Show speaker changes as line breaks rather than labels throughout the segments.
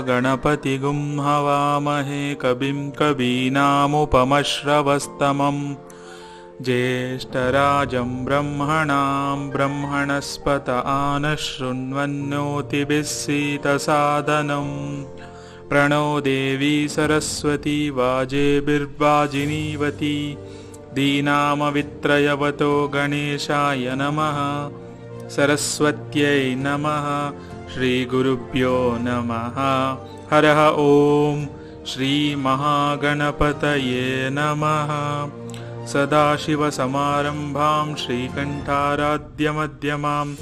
गणपतिगुं हवामहे कविं कवीनामुपमश्रवस्तमम् ज्येष्ठराजं ब्रह्मणां ब्रह्मणस्पत आनशृण्वन्नोतिभिः सीतसादनम् प्रणो देवी सरस्वती वाजेभिर्वाजिनीवती। दीनामवित्रयवतो गणेशाय नमः। सरस्वत्यै नमः श्रीगुरुभ्यो नमः। हरः ॐ श्रीमहागणपतये नमः। सदाशिवसमारम्भां श्रीकण्ठाराध्यमध्यमां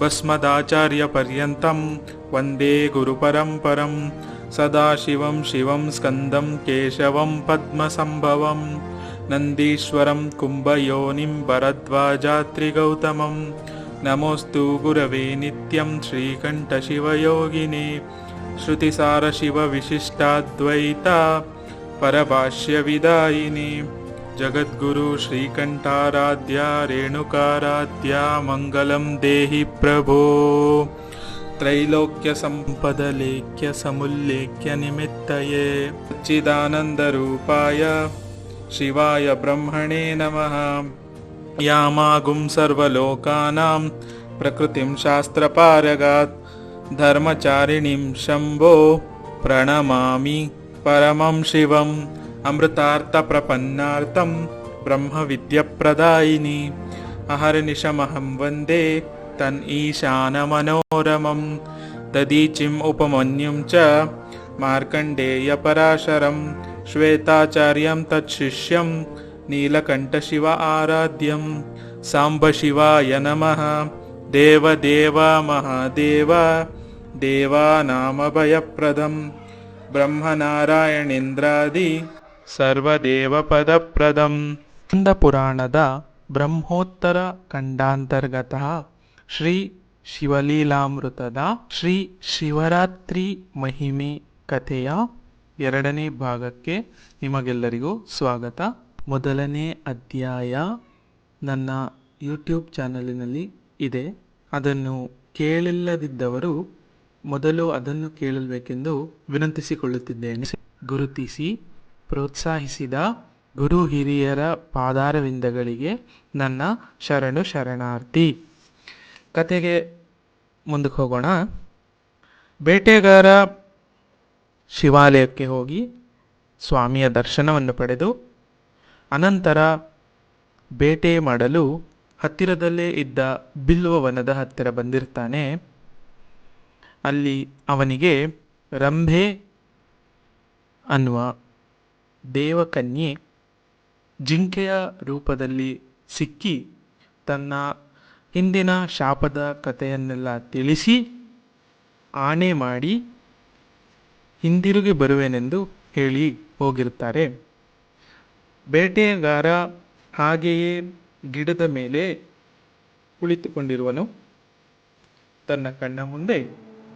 भस्मदाचार्यपर्यन्तं वन्दे गुरुपरम्परं। सदाशिवं शिवं स्कन्दं केशवं पद्मसम्भवं। नन्दीश्वरं कुम्भयोनिं भरद्वाजात्रिगौतमं नमोऽस्तु गुरवे नित्यं श्रीकण्ठशिवयोगिने श्रुतिसारशिवविशिष्टाद्वैता परभाष्यविदायिनी जगद्गुरु श्रीकण्ठाराध्या रेणुकाराध्या मङ्गलं देहि प्रभो। त्रैलोक्यसम्पदलेख्यसमुल्लेख्यनिमित्तये सच्चिदानन्दरूपाय शिवाय ब्रह्मणे नमः यामागुं सर्वलोकानां प्रकृतिं शास्त्रपारगात् धर्मचारिणीं शम्भो प्रणमामि परमं शिवम् अमृतार्थप्रपन्नार्थं ब्रह्मविद्यप्रदायिनि। अहर्निशमहं वन्दे तन् ईशानमनोरमं ददीचिम् उपमन्युं च मार्कण्डेयपराशरं श्वेताचार्यं तच्छिष्यं ನೀಲಕಂಠಶಿವ ಆರಾಧ್ಯಂ ಸಾಂಬ ಶಿವಾಯ ನಮಃ ದೇವ ದೇವ ಮಹಾದೇವ ದೇವಾನಾಮಭಯಪ್ರದಂ ಬ್ರಹ್ಮನಾರಾಯಣೇಂದ್ರಾದಿ ಸರ್ವದೇವಪದಪ್ರದಂ ಪುರಾಣದ ಬ್ರಹ್ಮೋತ್ತರ ಖಂಡಾಂತರ್ಗತ ಶ್ರೀ ಶಿವಲೀಲಾಮೃತದ ಶ್ರೀ ಶಿವರಾತ್ರಿ ಮಹಿಮೆ ಕಥೆಯ ಎರಡನೇ ಭಾಗಕ್ಕೆ ನಿಮಗೆಲ್ಲರಿಗೂ ಸ್ವಾಗತ. ಮೊದಲನೇ ಅಧ್ಯಾಯ ನನ್ನ ಯೂಟ್ಯೂಬ್ ಚಾನಲಿನಲ್ಲಿ ಇದೆ. ಅದನ್ನು ಕೇಳಿಲ್ಲದಿದ್ದವರು ಮೊದಲು ಅದನ್ನು ಕೇಳಬೇಕೆಂದು ವಿನಂತಿಸಿಕೊಳ್ಳುತ್ತಿದ್ದೇನೆ. ಗುರುತಿಸಿ, ಪ್ರೋತ್ಸಾಹಿಸಿದ ಗುರು ಹಿರಿಯರ ಪಾದಾರವಿಂದಗಳಿಗೆ ನನ್ನ ಶರಣು ಶರಣಾರ್ಥಿ. ಕತೆಗೆ ಮುಂದಕ್ಕೆ ಹೋಗೋಣ. ಬೇಟೆಗಾರ ಶಿವಾಲಯಕ್ಕೆ ಹೋಗಿ ಸ್ವಾಮಿಯ ದರ್ಶನವನ್ನು ಪಡೆದು ಅನಂತರ ಬೇಟೆ ಮಾಡಲು ಹತ್ತಿರದಲ್ಲೇ ಇದ್ದ ಬಿಲ್ವವನದ ಹತ್ತಿರ ಬಂದಿರ್ತಾನೆ. ಅಲ್ಲಿ ಅವನಿಗೆ ರಂಭೆ ಅನ್ನುವ ದೇವಕನ್ಯೆ ಜಿಂಕೆಯ ರೂಪದಲ್ಲಿ ಸಿಕ್ಕಿ ತನ್ನ ಹಿಂದಿನ ಶಾಪದ ಕಥೆಯನ್ನೆಲ್ಲ ತಿಳಿಸಿ ಆಣೆ ಮಾಡಿ ಹಿಂದಿರುಗಿ ಬರುವೆನೆಂದು ಹೇಳಿ ಹೋಗಿರುತ್ತಾರೆ. ಬೇಟೆಗಾರ ಹಾಗೆಯೇ ಗಿಡದ ಮೇಲೆ ಕುಳಿತುಕೊಂಡಿರುವನು. ತನ್ನ ಕಣ್ಣ ಮುಂದೆ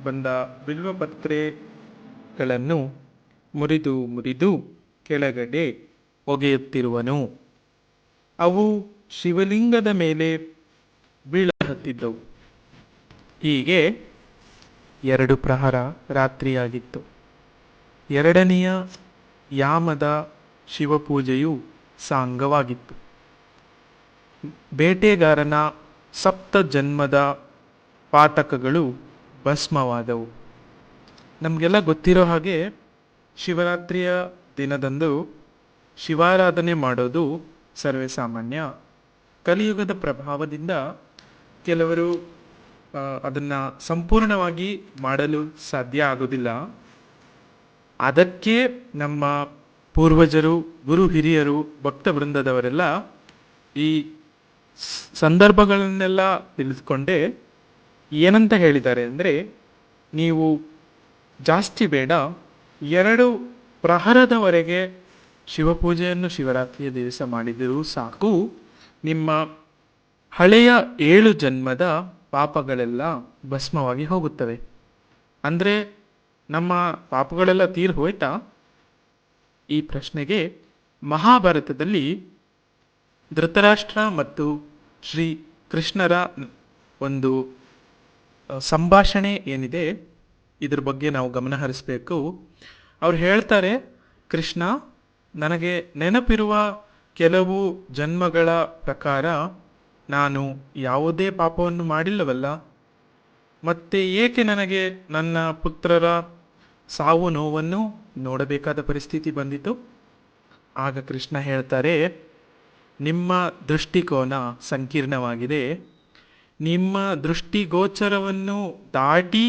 ಬಂದ ಬಿಲ್ವಪತ್ರೆಗಳನ್ನು ಮುರಿದು ಮುರಿದು ಕೆಳಗಡೆ ಒಗೆಯುತ್ತಿರುವನು. ಅವು ಶಿವಲಿಂಗದ ಮೇಲೆ ಬೀಳಹತ್ತಿದ್ದವು. ಹೀಗೆ ಎರಡು ಪ್ರಹರ ರಾತ್ರಿಯಾಗಿತ್ತು. ಎರಡನೆಯ ಯಾಮದ ಶಿವಪೂಜೆಯು ಸಾಂಗವಾಗಿತ್ತು. ಬೇಟೆಗಾರನ ಸಪ್ತ ಜನ್ಮದ ಪಾತಕಗಳು ಭಸ್ಮವಾದವು. ನಮಗೆಲ್ಲ ಗೊತ್ತಿರೋ ಹಾಗೆ ಶಿವರಾತ್ರಿಯ ದಿನದಂದು ಶಿವಾರಾಧನೆ ಮಾಡೋದು ಸರ್ವೇಸಾಮಾನ್ಯ. ಕಲಿಯುಗದ ಪ್ರಭಾವದಿಂದ ಕೆಲವರು ಅದನ್ನು ಸಂಪೂರ್ಣವಾಗಿ ಮಾಡಲು ಸಾಧ್ಯ ಆಗೋದಿಲ್ಲ. ಅದಕ್ಕೆ ನಮ್ಮ ಪೂರ್ವಜರು, ಗುರು ಹಿರಿಯರು, ಭಕ್ತ ವೃಂದದವರೆಲ್ಲ ಈ ಸಂದರ್ಭಗಳನ್ನೆಲ್ಲ ತಿಳಿದುಕೊಂಡೇ ಏನಂತ ಹೇಳಿದ್ದಾರೆ ಅಂದರೆ, ನೀವು ಜಾಸ್ತಿ ಬೇಡ, ಎರಡು ಪ್ರಹರದವರೆಗೆ ಶಿವಪೂಜೆಯನ್ನು ಶಿವರಾತ್ರಿಯ ದಿವಸ ಮಾಡಿದರೂ ಸಾಕು, ನಿಮ್ಮ ಹಳೆಯ ಏಳು ಜನ್ಮದ ಪಾಪಗಳೆಲ್ಲ ಭಸ್ಮವಾಗಿ ಹೋಗುತ್ತವೆ. ಅಂದರೆ ನಮ್ಮ ಪಾಪಗಳೆಲ್ಲ ತೀರ್ ಹೋಯ್ತಾ? ಈ ಪ್ರಶ್ನೆಗೆ ಮಹಾಭಾರತದಲ್ಲಿ ಧೃತರಾಷ್ಟ್ರ ಮತ್ತು ಶ್ರೀ ಕೃಷ್ಣರ ಒಂದು ಸಂಭಾಷಣೆ ಏನಿದೆ, ಇದ್ರ ಬಗ್ಗೆ ನಾವು ಗಮನ ಹರಿಸ್ಬೇಕು. ಅವ್ರು ಹೇಳ್ತಾರೆ, ಕೃಷ್ಣ, ನನಗೆ ನೆನಪಿರುವ ಕೆಲವು ಜನ್ಮಗಳ ಪ್ರಕಾರ ನಾನು ಯಾವುದೇ ಪಾಪವನ್ನು ಮಾಡಿಲ್ಲವಲ್ಲ, ಮತ್ತೆ ಏಕೆ ನನಗೆ ನನ್ನ ಪುತ್ರರ ಸಾವು ನೋವನ್ನು ನೋಡಬೇಕಾದ ಪರಿಸ್ಥಿತಿ ಬಂದಿತು. ಆಗ ಕೃಷ್ಣ ಹೇಳ್ತಾರೆ, ನಿಮ್ಮ ದೃಷ್ಟಿಕೋನ ಸಂಕೀರ್ಣವಾಗಿದೆ. ನಿಮ್ಮ ದೃಷ್ಟಿಗೋಚರವನ್ನು ದಾಟಿ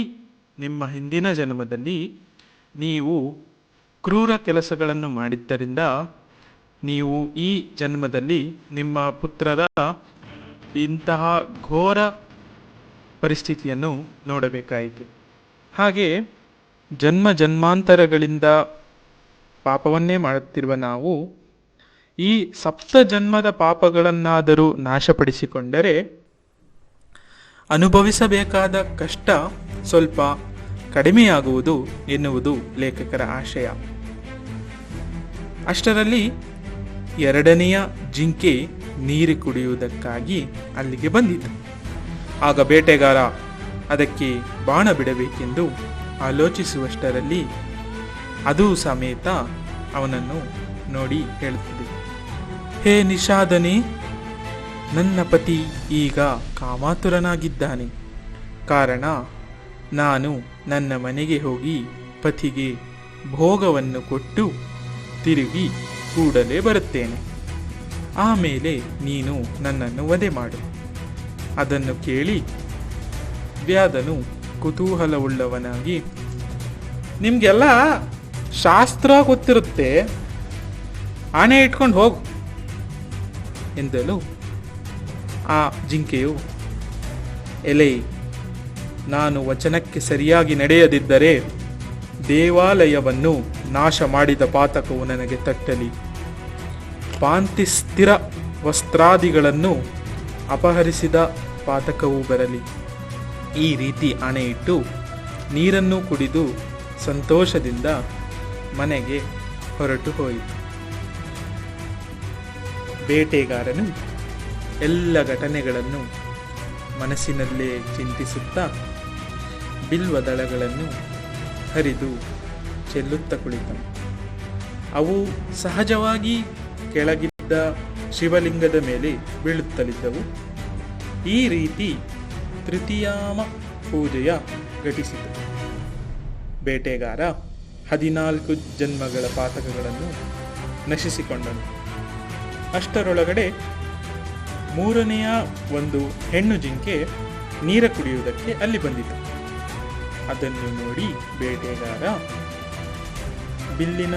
ನಿಮ್ಮ ಹಿಂದಿನ ಜನ್ಮದಲ್ಲಿ ನೀವು ಕ್ರೂರ ಕೆಲಸಗಳನ್ನು ಮಾಡಿದ್ದರಿಂದ ನೀವು ಈ ಜನ್ಮದಲ್ಲಿ ನಿಮ್ಮ ಪುತ್ರರ ಇಂತಹ ಘೋರ ಪರಿಸ್ಥಿತಿಯನ್ನು ನೋಡಬೇಕಾಯಿತು. ಹಾಗೆ ಜನ್ಮ ಜನ್ಮಾಂತರಗಳಿಂದ ಪಾಪವನ್ನೇ ಮಾಡುತ್ತಿರುವ ನಾವು, ಈ ಸಪ್ತ ಜನ್ಮದ ಪಾಪಗಳನ್ನಾದರೂ ನಾಶಪಡಿಸಿಕೊಂಡರೆ ಅನುಭವಿಸಬೇಕಾದ ಕಷ್ಟ ಸ್ವಲ್ಪ ಕಡಿಮೆಯಾಗುವುದು ಎನ್ನುವುದು ಲೇಖಕರ ಆಶಯ. ಅಷ್ಟರಲ್ಲಿ ಎರಡನೆಯ ಜಿಂಕೆ ನೀರು ಕುಡಿಯುವುದಕ್ಕಾಗಿ ಅಲ್ಲಿಗೆ ಬಂದಿತು. ಆಗ ಬೇಟೆಗಾರ ಅದಕ್ಕೆ ಬಾಣ ಬಿಡಬೇಕೆಂದು ಆಲೋಚಿಸುವಷ್ಟರಲ್ಲಿ ಅದು ಸಮೇತ ಅವನನ್ನು ನೋಡಿ ಹೇಳುತ್ತದೆ. ಹೇ ನಿಷಾದನೆ, ನನ್ನ ಪತಿ ಈಗ ಕಾಮಾತುರನಾಗಿದ್ದಾನೆ. ಕಾರಣ, ನಾನು ನನ್ನ ಮನೆಗೆ ಹೋಗಿ ಪತಿಗೆ ಭೋಗವನ್ನು ಕೊಟ್ಟು ತಿರುಗಿ ಕೂಡಲೇ ಬರುತ್ತೇನೆ. ಆಮೇಲೆ ನೀನು ನನ್ನನ್ನು ವಧೆ ಮಾಡು. ಅದನ್ನು ಕೇಳಿ ವ್ಯಾದನು ಕುತೂಹಲವುಳ್ಳವನಾಗಿ. ನಿಮಗೆಲ್ಲ ಶಾಸ್ತ್ರ ಗೊತ್ತಿರುತ್ತೆ. ಆನೆ ಇಟ್ಕೊಂಡು ಹೋಗು ಎಂದಲು ಆ ಜಿಂಕೆಯು. ಎಲೆ, ನಾನು ವಚನಕ್ಕೆ ಸರಿಯಾಗಿ ನಡೆಯದಿದ್ದರೆ ದೇವಾಲಯವನ್ನು ನಾಶ ಮಾಡಿದ ಪಾತಕವು ನನಗೆ ತಟ್ಟಲಿ. ಪಾಂತಿಸ್ಥಿರ ವಸ್ತ್ರಾದಿಗಳನ್ನು ಅಪಹರಿಸಿದ ಪಾತಕವೂ ಬರಲಿ. ಈ ರೀತಿ ಆಣೆಯಿಟ್ಟು ನೀರನ್ನು ಕುಡಿದು ಸಂತೋಷದಿಂದ ಮನೆಗೆ ಹೊರಟು ಹೋಯಿತು. ಬೇಟೆಗಾರನು ಎಲ್ಲ ಘಟನೆಗಳನ್ನು ಮನಸ್ಸಿನಲ್ಲೇ ಚಿಂತಿಸುತ್ತಾ ಬಿಲ್ವ ದಳಗಳನ್ನು ಹರಿದು ಚೆಲ್ಲುತ್ತ ಕುಳಿತನು. ಅವು ಸಹಜವಾಗಿ ಕೆಳಗಿದ್ದ ಶಿವಲಿಂಗದ ಮೇಲೆ ಬೀಳುತ್ತಲಿದ್ದವು. ಈ ರೀತಿ ತೃತೀಯಾಮ ಪೂಜೆಯ ಘಟಿಸಿತು. ಬೇಟೆಗಾರ ಹದಿನಾಲ್ಕು ಜನ್ಮಗಳ ಪಾತಕಗಳನ್ನು ನಶಿಸಿಕೊಂಡನು. ಅಷ್ಟರೊಳಗಡೆ ಮೂರನೆಯ ಒಂದು ಹೆಣ್ಣು ಜಿಂಕೆ ನೀರ ಕುಡಿಯುವುದಕ್ಕೆ ಅಲ್ಲಿ ಬಂದಿತು. ಅದನ್ನು ನೋಡಿ ಬೇಟೆಗಾರ ಬಿಲ್ಲಿನ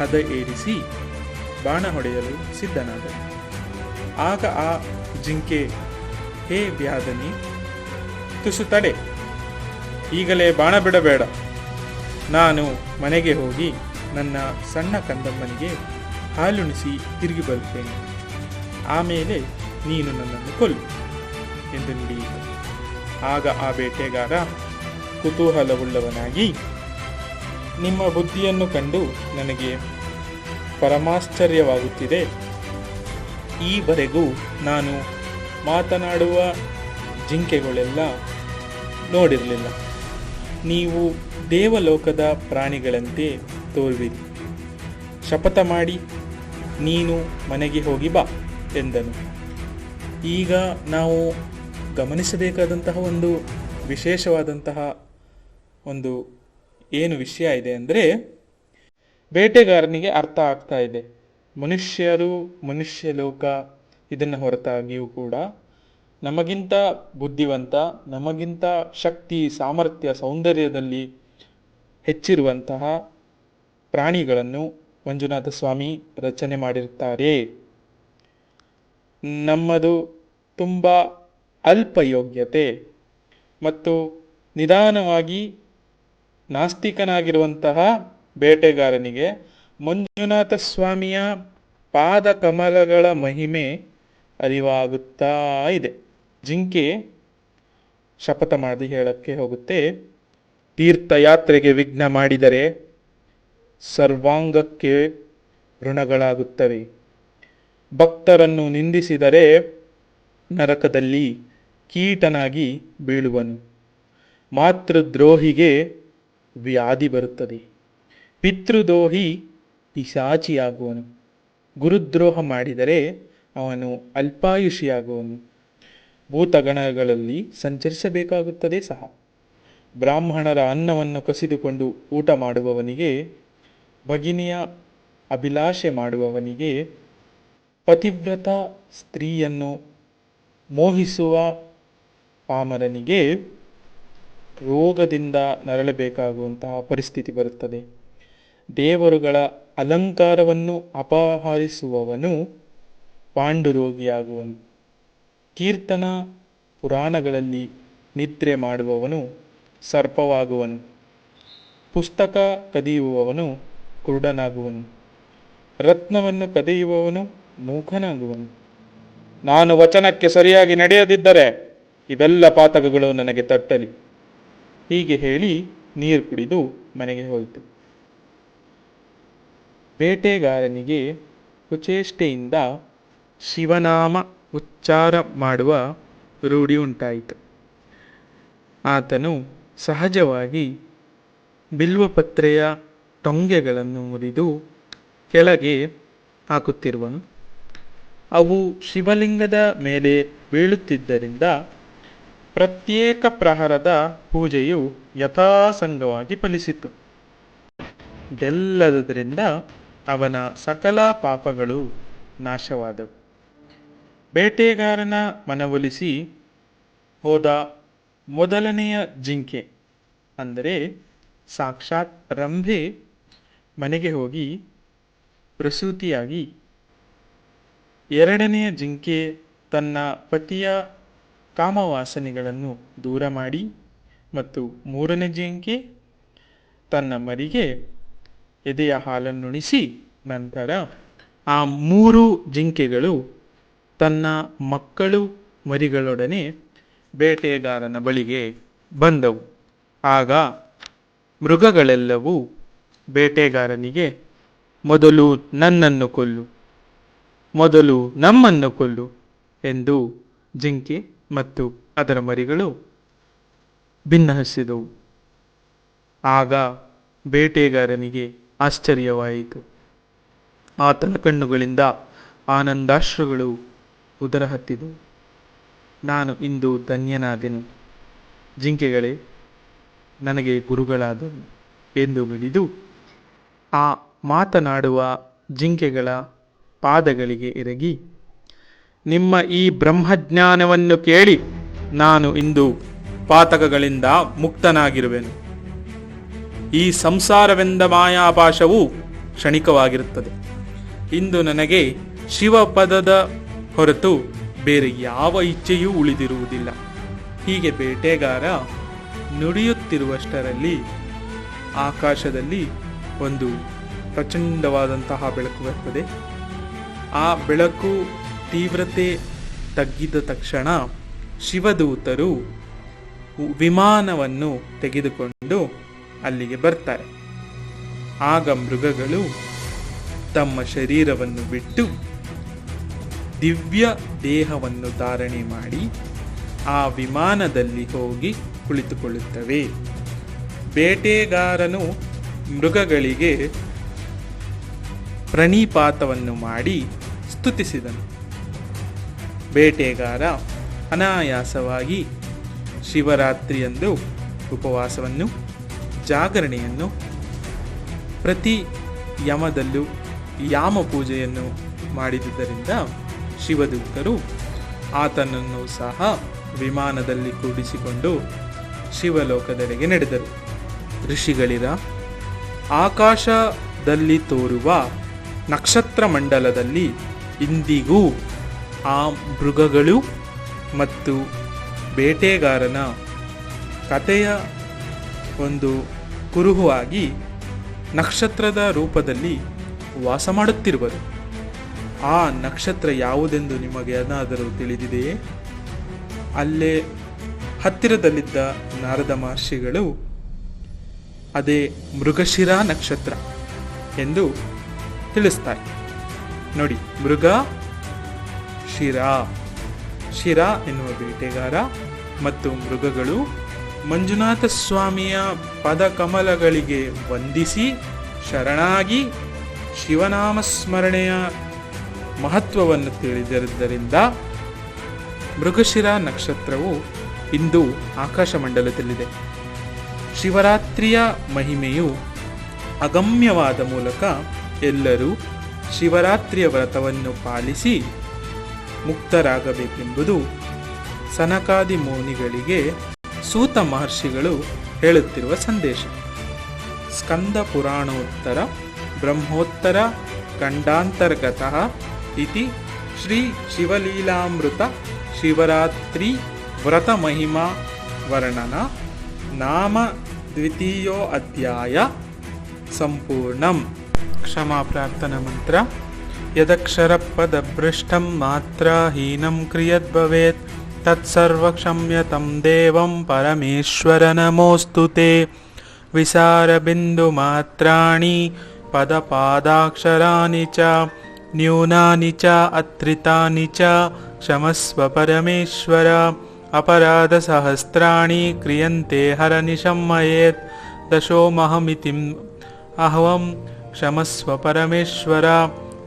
ಹದ ಏರಿಸಿ ಬಾಣ ಹೊಡೆಯಲು ಸಿದ್ಧನಾದನು. ಆಗ ಆ ಜಿಂಕೆ, ಹೇ ವ್ಯಾದನಿ ತುಸು ತಡೆ ಈಗಲೇ ಬಾಣ ಬಿಡಬೇಡ. ನಾನು ಮನೆಗೆ ಹೋಗಿ ನನ್ನ ಸಣ್ಣ ಕಂದಮ್ಮನಿಗೆ ಹಾಲುಣಿಸಿ ತಿರುಗಿ ಬರುತ್ತೇನೆ. ಆಮೇಲೆ ನೀನು ನನ್ನನ್ನು ಕೊಲ್ಲು ಎಂದು ನುಡಿಯಿತು. ಆಗ ಆ ಬೇಟೆಗಾರ ಕುತೂಹಲವುಳ್ಳವನಾಗಿ, ನಿಮ್ಮ ಬುದ್ಧಿಯನ್ನು ಕಂಡು ನನಗೆ ಪರಮಾಶ್ಚರ್ಯವಾಗುತ್ತಿದೆ. ಈವರೆಗೂ ನಾನು ಮಾತನಾಡುವ ಜಿಂಕೆಗಳೆಲ್ಲ ನೋಡಿರಲಿಲ್ಲ. ನೀವು ದೇವಲೋಕದ ಪ್ರಾಣಿಗಳಂತೆ ತೋರುವಿರಿ. ಶಪಥ ಮಾಡಿ, ನೀನು ಮನೆಗೆ ಹೋಗಿ ಬಾ, ಎಂದನು. ಈಗ ನಾವು ಗಮನಿಸಬೇಕಾದಂತಹ ಒಂದು ವಿಶೇಷವಾದಂತಹ ಒಂದು ಏನು ವಿಷಯ ಇದೆ ಅಂದರೆ, ಬೇಟೆಗಾರನಿಗೆ ಅರ್ಥ ಆಗ್ತಾ ಇದೆ. ಮನುಷ್ಯರು ಮನುಷ್ಯ ಲೋಕ ಇದನ್ನು ಹೊರತಾಗಿಯೂ ಕೂಡ ನಮಗಿಂತ ಬುದ್ಧಿವಂತ, ನಮಗಿಂತ ಶಕ್ತಿ, ಸಾಮರ್ಥ್ಯ, ಸೌಂದರ್ಯದಲ್ಲಿ ಹೆಚ್ಚಿರುವಂತಹ ಪ್ರಾಣಿಗಳನ್ನು ಮಂಜುನಾಥ ಸ್ವಾಮಿ ರಚನೆ ಮಾಡಿರುತ್ತಾರೆ. ನಮ್ಮದು ತುಂಬ ಅಲ್ಪ ಯೋಗ್ಯತೆ ಮತ್ತು ನಿಧಾನವಾಗಿ ನಾಸ್ತಿಕನಾಗಿರುವಂತಹ ಬೇಟೆಗಾರನಿಗೆ ಮಂಜುನಾಥ ಸ್ವಾಮಿಯ ಪಾದ ಕಮಲಗಳ ಮಹಿಮೆ ಅರಿವಾಗುತ್ತಾ ಇದೆ. ಜಿಂಕೆ ಶಪಥ ಮಾಡಿ ಹೇಳಕ್ಕೆ ಹೋಗುತ್ತೆ. ತೀರ್ಥಯಾತ್ರೆಗೆ ವಿಘ್ನ ಮಾಡಿದರೆ ಸರ್ವಾಂಗಕ್ಕೆ ಋಣಗಳಾಗುತ್ತವೆ. ಭಕ್ತರನ್ನು ನಿಂದಿಸಿದರೆ ನರಕದಲ್ಲಿ ಕೀಟನಾಗಿ ಬೀಳುವನು. ಮಾತೃದ್ರೋಹಿಗೆ ವ್ಯಾಧಿ ಬರುತ್ತದೆ. ಪಿತೃದ್ರೋಹಿ ಪಿಶಾಚಿಯಾಗುವನು. ಗುರುದ್ರೋಹ ಮಾಡಿದರೆ ಅವನು ಅಲ್ಪಾಯುಷಿಯಾಗುವನು. ಭೂತಗಣಗಳಲ್ಲಿ ಸಂಚರಿಸಬೇಕಾಗುತ್ತದೆ ಸಹ. ಬ್ರಾಹ್ಮಣರ ಅನ್ನವನ್ನು ಕಸಿದುಕೊಂಡು ಊಟ ಮಾಡುವವನಿಗೆ, ಭಗಿನಿಯ ಅಭಿಲಾಷೆ ಮಾಡುವವನಿಗೆ, ಪತಿವ್ರತ ಸ್ತ್ರೀಯನ್ನು ಮೋಹಿಸುವ ಪಾಮರನಿಗೆ ರೋಗದಿಂದ ನರಳಬೇಕಾಗುವಂತಹ ಪರಿಸ್ಥಿತಿ ಬರುತ್ತದೆ. ದೇವರುಗಳ ಅಲಂಕಾರವನ್ನು ಅಪಹರಿಸುವವನು ಪಾಂಡುರೋಗಿಯಾಗುವನು ಕೀರ್ತನ ಪುರಾಣಗಳಲ್ಲಿ ನಿದ್ರೆ ಮಾಡುವವನು ಸರ್ಪವಾಗುವನು. ಪುಸ್ತಕ ಕದಿಯುವವನು ಕುರುಡನಾಗುವನು. ರತ್ನವನ್ನು ಕದಿಯುವವನು ಮೂಕನಾಗುವನು. ನಾನು ವಚನಕ್ಕೆ ಸರಿಯಾಗಿ ನಡೆಯದಿದ್ದರೆ ಇವೆಲ್ಲ ಪಾತಕಗಳು ನನಗೆ ತಟ್ಟಲಿ. ಹೀಗೆ ಹೇಳಿ ನೀರು ಕುಡಿದು ಮನೆಗೆ ಹೋಯಿತು. ಬೇಟೆಗಾರನಿಗೆ ಕುಚೇಷ್ಟೆಯಿಂದ ಶಿವನಾಮ ಉಚ್ಚಾರ ಮಾಡುವ ರೂಢಿ ಉಂಟಾಯಿತು. ಆತನು ಸಹಜವಾಗಿ ಬಿಲ್ವಪತ್ರೆಯ ಟೊಂಗೆಗಳನ್ನು ಮುರಿದು ಕೆಳಗೆ ಹಾಕುತ್ತಿರುವನು. ಅವು ಶಿವಲಿಂಗದ ಮೇಲೆ ಬೀಳುತ್ತಿದ್ದರಿಂದ ಪ್ರತ್ಯೇಕ ಪ್ರಹರದ ಪೂಜೆಯು ಯಥಾಸಂಗವಾಗಿ ಫಲಿಸಿತು. ಇದೆಲ್ಲದರಿಂದ ಅವನ ಸಕಲ ಪಾಪಗಳು ನಾಶವಾದವು. ಬೇಟೆಗಾರನ ಮನವೊಲಿಸಿ ಹೋದ ಮೊದಲನೆಯ ಜಿಂಕೆ ಅಂದರೆ ಸಾಕ್ಷಾತ್ ರಂಭೆ ಮನೆಗೆ ಹೋಗಿ ಪ್ರಸೂತಿಯಾಗಿ ಎರಡನೆಯ ಜಿಂಕೆ ತನ್ನ ಪತಿಯ ಕಾಮವಾಸನೆಗಳನ್ನು ದೂರ ಮಾಡಿ ಮತ್ತು ಮೂರನೇ ಜಿಂಕೆ ತನ್ನ ಮರಿಗೆ ಎದೆಯ ಹಾಲನ್ನುಣಿಸಿ ನಂತರ ಆ ಮೂರು ಜಿಂಕೆಗಳು ತನ್ನ ಮಕ್ಕಳು ಮರಿಗಳೊಡನೆ ಬೇಟೆಗಾರನ ಬಳಿಗೆ ಬಂದವು. ಆಗ ಮೃಗಗಳೆಲ್ಲವೂ ಬೇಟೆಗಾರನಿಗೆ, ಮೊದಲು ನನ್ನನ್ನು ಕೊಲ್ಲು, ಮೊದಲು ನಮ್ಮನ್ನು ಕೊಲ್ಲು ಎಂದು ಜಿಂಕೆ ಮತ್ತು ಅದರ ಮರಿಗಳು ಭಿನ್ನಹಿಸಿದವು ಆಗ ಬೇಟೆಗಾರನಿಗೆ ಆಶ್ಚರ್ಯವಾಯಿತು. ಆತನ ಕಣ್ಣುಗಳಿಂದ ಆನಂದಾಶ್ರುಗಳು ಉದರ ಹತ್ತಿದವು ನಾನು ಇಂದು ಧನ್ಯನಾದೆನು. ಜಿಂಕೆಗಳೇ, ನನಗೆ ಗುರುಗಳಾದವು ಎಂದು ಬಿಡಿದು ಆ ಮಾತನಾಡುವ ಜಿಂಕೆಗಳ ಪಾದಗಳಿಗೆ ಎರಗಿ, ನಿಮ್ಮ ಈ ಬ್ರಹ್ಮಜ್ಞಾನವನ್ನು ಕೇಳಿ ನಾನು ಇಂದು ಪಾತಕಗಳಿಂದ ಮುಕ್ತನಾಗಿರುವೆನು. ಈ ಸಂಸಾರವೆಂದ ಮಾಯಾಪಾಶವು ಕ್ಷಣಿಕವಾಗಿರುತ್ತದೆ. ಇಂದು ನನಗೆ ಶಿವಪದದ ಹೊರತು ಬೇರೆ ಯಾವ ಇಚ್ಛೆಯೂ ಉಳಿದಿರುವುದಿಲ್ಲ. ಹೀಗೆ ಬೇಟೆಗಾರ ನುಡಿಯುತ್ತಿರುವಷ್ಟರಲ್ಲಿ ಆಕಾಶದಲ್ಲಿ ಒಂದು ಪ್ರಚಂಡವಾದಂತಹ ಬೆಳಕು ಬರ್ತದೆ. ಆ ಬೆಳಕು ತೀವ್ರತೆ ತಗ್ಗಿದ ತಕ್ಷಣ ಶಿವದೂತರು ವಿಮಾನವನ್ನು ತೆಗೆದುಕೊಂಡು ಅಲ್ಲಿಗೆ ಬರ್ತಾರೆ. ಆಗ ಮೃಗಗಳು ತಮ್ಮ ಶರೀರವನ್ನು ಬಿಟ್ಟು ದಿವ್ಯ ದೇಹವನ್ನು ಧಾರಣೆ ಮಾಡಿ ಆ ವಿಮಾನದಲ್ಲಿ ಹೋಗಿ ಕುಳಿತುಕೊಳ್ಳುತ್ತವೆ. ಬೇಟೆಗಾರನು ಮೃಗಗಳಿಗೆ ಪ್ರಣಿಪಾತವನ್ನು ಮಾಡಿ ಸ್ತುತಿಸಿದನು. ಬೇಟೆಗಾರ ಅನಾಯಾಸವಾಗಿ ಶಿವರಾತ್ರಿಯಂದು ಉಪವಾಸವನ್ನು, ಜಾಗರಣೆಯನ್ನು, ಪ್ರತಿ ಯಮದಲ್ಲೂ ಯಾಮ ಪೂಜೆಯನ್ನು ಮಾಡಿದುದರಿಂದ ಶಿವದೂತರು ಆತನನ್ನು ಸಹ ವಿಮಾನದಲ್ಲಿ ಕೂಡಿಸಿಕೊಂಡು ಶಿವಲೋಕದೆಡೆಗೆ ನಡೆದರು. ಋಷಿಗಳಿರ ಆಕಾಶದಲ್ಲಿ ತೋರುವ ನಕ್ಷತ್ರ ಮಂಡಲದಲ್ಲಿ ಇಂದಿಗೂ ಆ ಮೃಗಗಳು ಮತ್ತು ಬೇಟೆಗಾರನ ಕಥೆಯ ಒಂದು ಕುರುಹುವಾಗಿ ನಕ್ಷತ್ರದ ರೂಪದಲ್ಲಿ ವಾಸ ಮಾಡುತ್ತಿರುವರು. ಆ ನಕ್ಷತ್ರ ಯಾವುದೆಂದು ನಿಮಗೆ ಏನಾದರೂ ತಿಳಿದಿದೆಯೇ? ಅಲ್ಲೇ ಹತ್ತಿರದಲ್ಲಿದ್ದ ನಾರದ ಮಹರ್ಷಿಗಳು, ಅದೇ ಮೃಗಶಿರ ನಕ್ಷತ್ರ ಎಂದು ತಿಳಿಸ್ತಾರೆ. ನೋಡಿ, ಮೃಗ, ಶಿರ. ಶಿರ ಎನ್ನುವ ಬೇಟೆಗಾರ ಮತ್ತು ಮೃಗಗಳು ಮಂಜುನಾಥ ಸ್ವಾಮಿಯ ಪದಕಮಲಗಳಿಗೆ ವಂದಿಸಿ ಶರಣಾಗಿ ಶಿವನಾಮ ಸ್ಮರಣೆಯ ಮಹತ್ವವನ್ನು ತಿಳಿದಿರುವುದರಿಂದ ಮೃಗಶಿರ ನಕ್ಷತ್ರವು ಇಂದು ಆಕಾಶಮಂಡಲದಲ್ಲಿದೆ. ಶಿವರಾತ್ರಿಯ ಮಹಿಮೆಯು ಅಗಮ್ಯವಾದ ಮೂಲಕ ಎಲ್ಲರೂ ಶಿವರಾತ್ರಿಯ ವ್ರತವನ್ನು ಪಾಲಿಸಿ ಮುಕ್ತರಾಗಬೇಕೆಂಬುದು ಸನಕಾದಿ ಮೌನಿಗಳಿಗೆ ಸೂತ ಮಹರ್ಷಿಗಳು ಹೇಳುತ್ತಿರುವ ಸಂದೇಶ. ಸ್ಕಂದ ಪುರಾಣೋತ್ತರ ಬ್ರಹ್ಮೋತ್ತರ ಖಂಡಾಂತರ್ಗತ इति श्रीशिवलीलामृतशिवरात्रिव्रतमहिमा वर्णन नाम द्वितीयोऽध्याय सम्पूर्णम्। क्षमाप्रार्थनमन्त्र। यदक्षरपदभृष्टं मात्राहीनं क्रियद्भवेत्। तत्सर्वक्षम्यतं देवं परमेश्वर नमोऽस्तु ते। विसारबिन्दुमात्राणि पदपादाक्षराणि च न्यूनानि च अत्रितानि च क्षमस्व परमेश्वर। अपराधसहस्राणि क्रियन्ते हरनिशम्मयेत्। दशोमहमितिम् अहवं क्षमस्व परमेश्वर।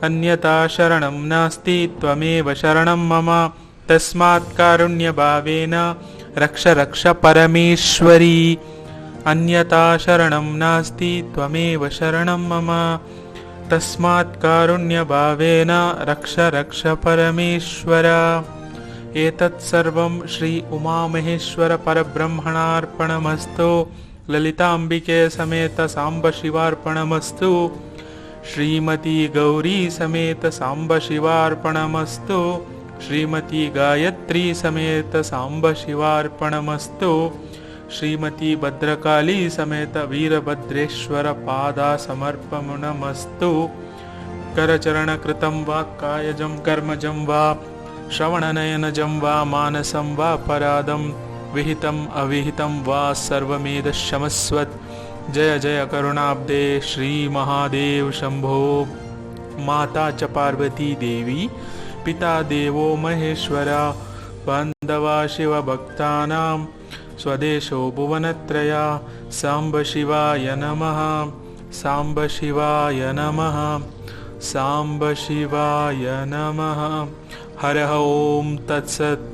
अन्यथा शरणं नास्ति त्वमेव शरणं मम। तस्मात् कारुण्यभावेन रक्ष रक्ष परमेश्वरी। अन्यथा शरणं नास्ति त्वमेव शरणं मम तस्मात् कारुण्यभावेन रक्ष रक्ष परमेश्वर। एतत् सर्वं श्री उमामहेश्वरपरब्रह्मणार्पणमस्तु ललिताम्बिके समेत साम्बशिवार्पणमस्तु। श्रीमती गौरी समेत साम्बशिवार्पणमस्तु। श्रीमती गायत्री समेत साम्बशिवार्पणमस्तु श्रीमती भद्रकाली समेत वीरभद्रेश्वर पादासमर्पणमस्तु करचरणकृतं वा कायजं कर्मजं वा श्रवणनयनजं वा मानसं वा परादं विहितम् अविहितं वा सर्वमेदशमस्वत् जय जय करुणाब्दे श्रीमहादेव शम्भो। माता च पार्वती देवी पिता देवो महेश्वरा बान्धवा शिवभक्तानां स्वदेशो भुवनत्रया। साम्ब शिवाय नमः। साम्ब शिवाय नमः। साम्ब शिवाय नमः। हरः ॐ तत्सत्